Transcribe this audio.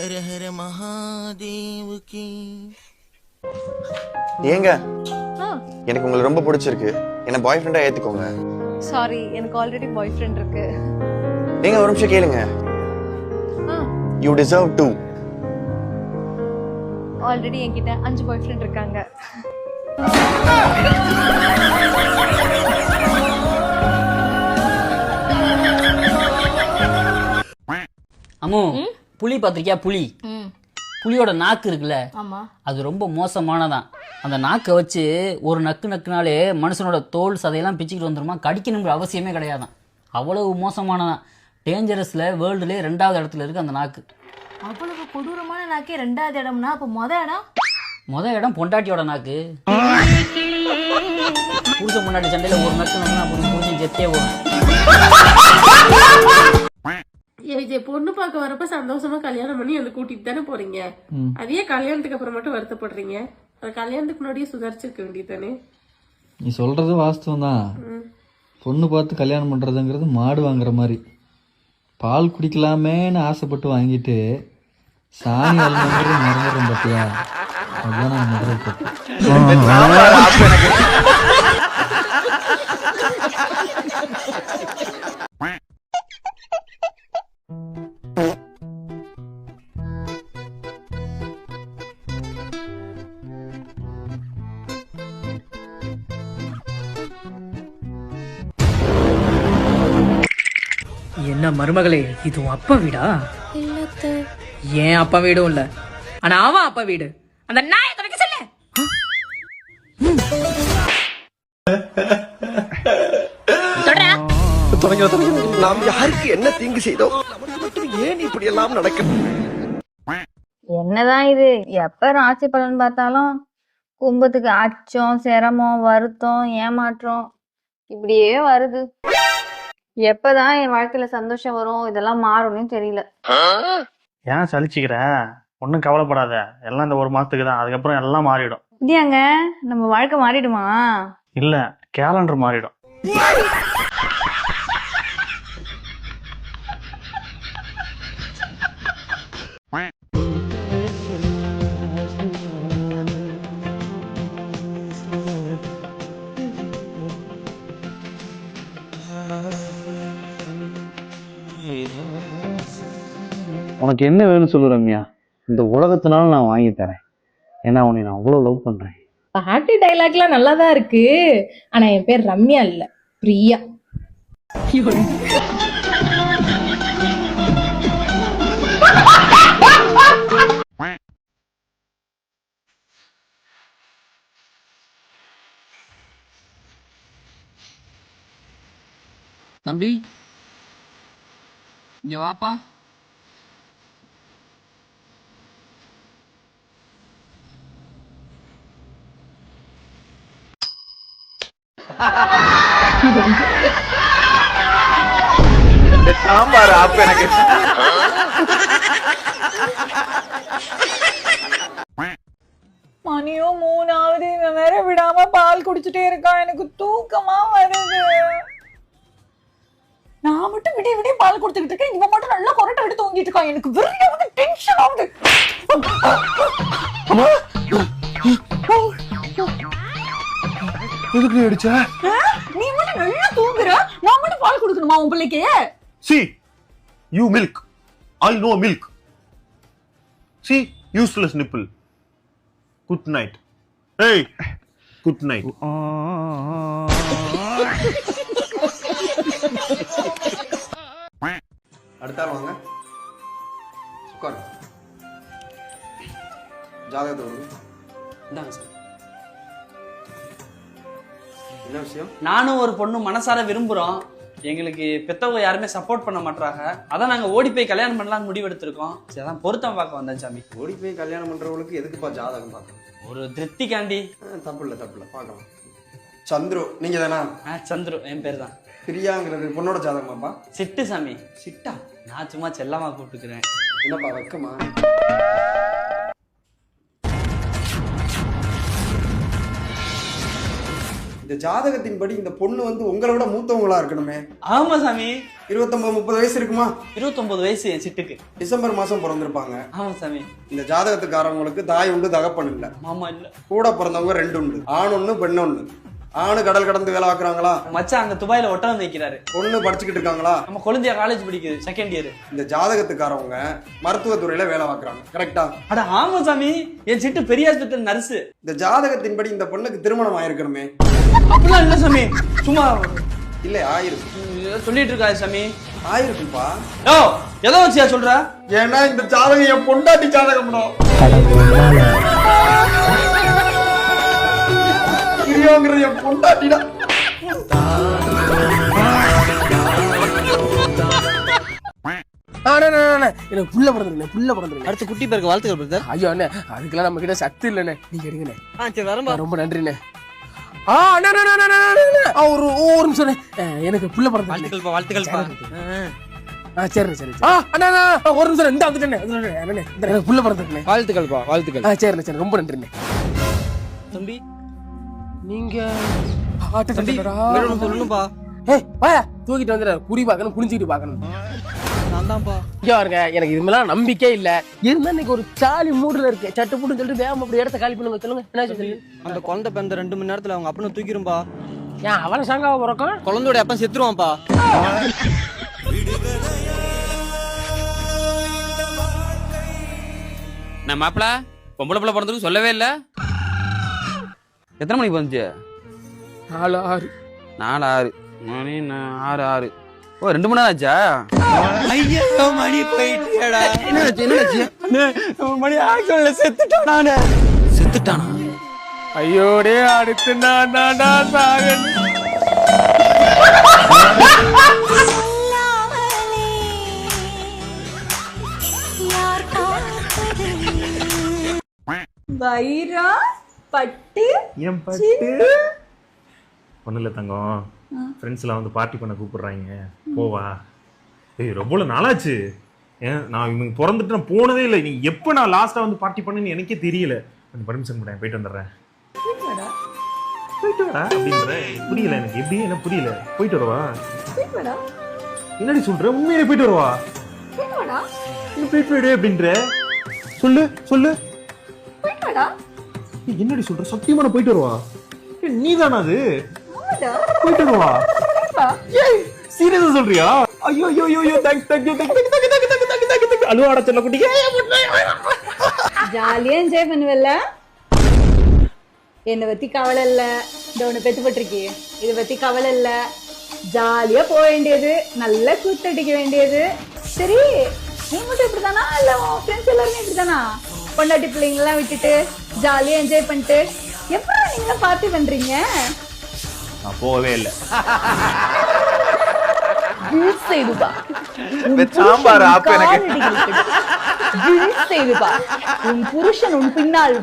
ஹர ஹர மகாதேவுக்கு ஏங்க? எனக்கு உங்களை ரொம்ப பிடிச்சிருக்கு. என்ன பாய் ஃப்ரெண்டா ஏத்துக்கோங்க. சாரி எனக்கு ஆல்ரெடி பாய் ஃப்ரெண்ட் இருக்கு. ஏங்க ஒரு நிமிஷம் கேளுங்க. ஆ. யூ டிசர்வ் டூ ஆல்ரெடி என்கிட்ட அஞ்சு பாய் ஃப்ரெண்ட் இருக்காங்க. அம்மு புலி பார்த்திருக்கியா? புலி. ம். புலியோட நாக்கு இருக்குல்ல? அது ரொம்ப மோசமானதான். அந்த நாக்கை வச்சு ஒரு நக்கு நக்குனாலே மனுஷனோட தோல் சதையெல்லாம் பிச்சுக்கிட்டு வந்துருமா? கடிக்கணுங்கிற அவசியமே கிடையாதான். அவ்வளவு மோசமானதான். டேஞ்சரஸில் வேர்ல்டுலேயே ரெண்டாவது இடத்துல இருக்கு அந்த நாக்கு. அவ்வளவு கொடூரமான நாக்கே ரெண்டாவது இடம்னா அப்ப மொத இடம்? முத இடம் பொண்டாட்டியோட நாக்கு. புருஷன் முன்னாடி சண்டையில் ஒரு நக்கு நக்குனா அப்புறம் புருஷன் செத்தே வரும் விஜய் பொண்ணு பார்க்க வரப்ப சந்தோஷமா கல்யாணம் பண்ணி வந்து கூட்டிட்டு தானே போறீங்க? அதே கல்யாணத்துக்கு அப்புறம் மட்டும் வருத்தப்படுறீங்க. அது கல்யாணத்துக்கு முன்னாடியே சுதாரிச்சிருக்க வேண்டியதானே நீ சொல்றது வாஸ்தவம் தான் பொண்ணு பார்த்து கல்யாணம் பண்றதுங்கிறது மாடு வாங்குற மாதிரி. பால் குடிக்கலாமேன்னு ஆசைப்பட்டு வாங்கிட்டு சாணி மறந்துடும் பார்த்தியா அதுதான் நான் என்ன மருமகளே இது உன் அப்பா வீடா? ஏன் அப்பா வீடும் இல்ல? ஆனா அவன் அப்பா வீடு. அந்த நாயை துணைக்க சொல்லு. நாம் யாருக்கு என்ன தீங்கு செய்தோம்? மட்டும் ஏன் இப்படி எல்லாம் நடக்கும் என்னதான் இது? எப்ப ராசி பலன் பார்த்தாலும் கும்பத்துக்கு அச்சம் சிரமம் வருத்தம் ஏமாற்றம் இப்படியே வருது. எப்பதான் என் வாழ்க்கையில சந்தோஷம் வரும் இதெல்லாம் மாறும்னு தெரியல. ஏன் சலிச்சுக்கிற? ஒன்றும் கவலைப்படாத. எல்லாம் இந்த ஒரு மாசத்துக்கு தான் அதுக்கப்புறம் எல்லாம் மாறிடும். இப்படியாங்க நம்ம வாழ்க்கை மாறிடுமா? இல்ல கேலண்டர் மாறிடும். உனக்கு என்ன வேணும்னு சொல்லு ரம்யா. இந்த உலகத்தினால நான் வாங்கி தரேன். ஏன்னா உன்னை நான் அவ்வளோ லவ் பண்றேன். பாட்டி டைலாக்லாம் நல்லா தான் இருக்கு. ஆனா என் பேர் ரம்யா இல்ல பிரியா. தம்பி இங்க வாப்பா சாம்பார் ஆப் எனக்கு. மணியோ மூணாவது இவன் வேற விடாம பால் குடிச்சிட்டே இருக்கான் எனக்கு தூக்கமா வருது. நான் மட்டும் விடிய விடிய பால் கொடுத்துக்கிட்டு இருக்கேன். இவன் மட்டும் நல்லா கொரட்டை விட்டு தூங்கிட்டு இருக்கான். எனக்கு வெறிய வந்து டென்ஷன் ஆகுது. எதுக்கு நீ அடிச்ச? நீ மட்டும் நல்லா தூங்குற. நான் மட்டும் பால் கொடுக்கணுமா உன் பிள்ளைக்கு? See you milk I no milk see useless nipple good night ஏய் குட் நைட் ஆள் வாங்க. உட்காருங்க ஜாதகத்தை கொடுங்க இந்தாங்க சார். என்ன விஷயம்? நானும் ஒரு பொண்ணு மனசார விரும்புகிறோம் எங்களுக்கு பெத்தவங்க யாருமே சப்போர்ட் பண்ண மாட்டாங்க அதான் நாங்கள் ஓடி போய் கல்யாணம் பண்ணலாம்னு முடிவெடுத்திருக்கோம். சரி அதான் பொருத்தம் பார்க்க வந்தேன் சாமி. ஓடி போய் கல்யாணம் பண்றவங்களுக்கு எதுக்குப்பா ஜாதகம் பார்க்கணும்? ஒரு திருப்திக்காண்டி. தப்பு இல்லை தப்பு இல்லை பார்க்கலாம். சந்துரு நீங்க தானா ஆ சந்துரு என் பேர் தான் பிரியாங்கிறது பொண்ணோட ஜாதகமாப்பா? சிட்டு சாமி. சிட்டா? நான் சும்மா செல்லமா கூப்பிட்டுக்கிறேன். என்னப்பா வெக்கமா? இந்த ஜாதகத்தின்படி இந்த பொண்ணு வந்து உங்களை விட மூத்தவங்களா இருக்கணுமே. ஆமா சாமி. இருபத்தொன்பது முப்பது வயசு இருக்குமா? இருபத்தொன்பது வயசு என் சிட்டுக்கு. டிசம்பர் மாசம் பிறந்திருப்பாங்க. ஆமா சாமி. இந்த ஜாதகத்துக்காரவங்களுக்கு தாய் உண்டு தகப்பன் இல்ல. மாமா இல்ல. கூட பிறந்தவங்க ரெண்டு உண்டு. ஆண் ஒண்ணு பெண் ஒண்ணு. ஆணு கடல் கடந்து வேலை பார்க்கறாங்களா? மச்சான் அங்க துபாயில ஒட்டகம் வைக்கிறாரு பொண்ணு படிச்சுக்கிட்டு இருக்காங்களா? நம்ம கொழுந்தியா காலேஜ் படிக்குது செகண்ட் இயர் இந்த ஜாதகத்துக்காரவங்க மருத்துவத்துறையில வேலை பார்க்கறாங்க. கரெக்டா அட ஆமா சாமி என் சிட்டு பெரிய ஹாஸ்பிட்டல் நர்ஸ் இந்த ஜாதகத்தின்படி இந்த பொண்ணுக்கு திருமணம் ஆயிருக்கணுமே. அப்படிலாம் இல்ல சாமி சும்மா இல்ல ஆயிருக்கு ஏதோ சொல்லிட்டு இருக்காரு சாமி. ஆயிருக்குப்பா ஓ எதை வச்சியா சொல்ற? ஏன்னா இந்த ஜாதகம் என் பொண்டாட்டி ஜாதகம் பிரியோங்கிறது என் பொண்டாட்டிடா. எனக்கு புள்ள பிறந்திருக்கேன் புள்ள பிறந்திருக்கேன் அடுத்து குட்டி பேருக்கு வாழ்த்துக்கள் பிரதர். ஐயோ அண்ணே அதுக்கெல்லாம் நம்ம கிட்ட சத்து இல்லைண்ணே. நீங்க எடுங்கண்ணே. ஆ சரி வரம்பா ரொம்ப நன்றிண்ணே. ஆ அண்ணா ஒரு ஒரு நிமிஷம் எனக்கு புள்ள பிறந்திருக்கு வாழ்த்துக்கள்ப்பா வாழ்த்துக்கள்ப்பா ஆ சரிண்ணே சரி சரி. ஆ அண்ணா ஒரு நிமிஷம் இந்த எனக்கு புள்ள பிறந்திருக்குண்ணே. வாழ்த்துக்கள்ப்பா வாழ்த்துக்கள். ஆ சரிண்ணே சரி ரொம்ப நன்றிண்ணே. தம்பி? நீங்க சொல்லணும்பா ஏய் வாயா. தூக்கிட்டு வந்துடுற குறி பார்க்கணும் குனிஞ்சிக்கிட்டு பார்க்கணும். இங்க பாருங்க எனக்கு இது மேலாம் நம்பிக்கை இல்ல. இருந்தா இன்னைக்கு ஒரு சாலி மூடுல இருக்கு. சட்டு புட்டு சொல்லிட்டு வேகமா அப்படி இடத்த காலி பண்ணுங்க சொல்லுங்க. என்ன சொல்லுங்க அந்த குழந்தை பிறந்த ரெண்டு மணி நேரத்துல அவங்க அப்பனை தூக்கிரும்பா ஏன் அவன சாங்காவ பிறக்கும் குழந்தையோட அப்பன் செத்துருவான்ப்பா. நான் மாப்பிள? பொம்பளை பிள்ளை பிறந்ததுக்கு சொல்லவே இல்லை. எத்தனை மணிக்கு வந்துச்சு நாலு ஆறு நாலு ஆறு மணி நா- ஆறு ஆறு. ஓ ரெண்டு மணி நேரம் ஆச்சா? ஐயோ மணி போயிட்டியாடா. என்ன ஆச்சு என்ன ஆச்சு? மணி ஆக்சுவல்ல செத்துட்டானே செத்துட்டானா? ஐயோடே அடுத்து நான் நாடா சாகன். வைரா? பட்டு என் பட்டு? ஒன்றும் இல்லை தங்கம். ஃப்ரெண்ட்ஸ்லாம் வந்து பார்ட்டி பண்ண கூப்பிடுறாங்க. போவா ஏய் ரொம்ப நாளாச்சு. ஏன் நான் இவங்க பிறந்துட்டு நான் போனதே இல்லை. நீ எப்போ நான் லாஸ்ட்டாக வந்து பார்ட்டி பண்ணேன்னு எனக்கே தெரியல. கொஞ்சம் பர்மிஷன் கூட போயிட்டு வந்துடுறேன். போயிட்டு வரா அப்படின்ற புரியல எனக்கு. எப்படி? என்ன புரியல. போயிட்டு வரவா? என்னடி சொல்ற? உண்மையிலே போயிட்டு வரவா? போயிட்டு விடு. அப்படின்ற. சொல்லு சொல்லு. ஏய், என்னடி சொல்ற சத்தியமா நான் போயிட்டு வருவா நீ தானா அது போயிட்டு வருவா சீரியஸா சொல்றியா ஐயோ ஐயோ ஐயோ thanks thank you thank thank thank thank thank thank thank அழுவாட சொல்ல குட்டிங்க ஜாலியா என்ஜாய் பண்ணுவல்ல என்னை பத்தி கவலை இல்ல இந்த ஒண்ணு பெத்து பட்டிருக்கே இதை பத்தி கவலை இல்ல ஜாலியா போக வேண்டியது நல்லா கூத்தடிக்க வேண்டியது சரி நீ மட்டும் இப்படிதானா இல்ல உன் ஃப்ரெண்ட்ஸ் எல்லாருமே இப்படிதானா பொண்டாட்டி பிள்ளைங்கெல்லாம் விட்டுட்டு ஜாலியா என்ஜாய் பண்ணிட்டு. எப்படா நீங்க பார்ட்டி பண்றீங்க? நான் போகவே இல்லை. வில் செய்து பா சாம்பார் எனக்கு. வில் செய்து பா உன் புருஷன் உன் பின்னால்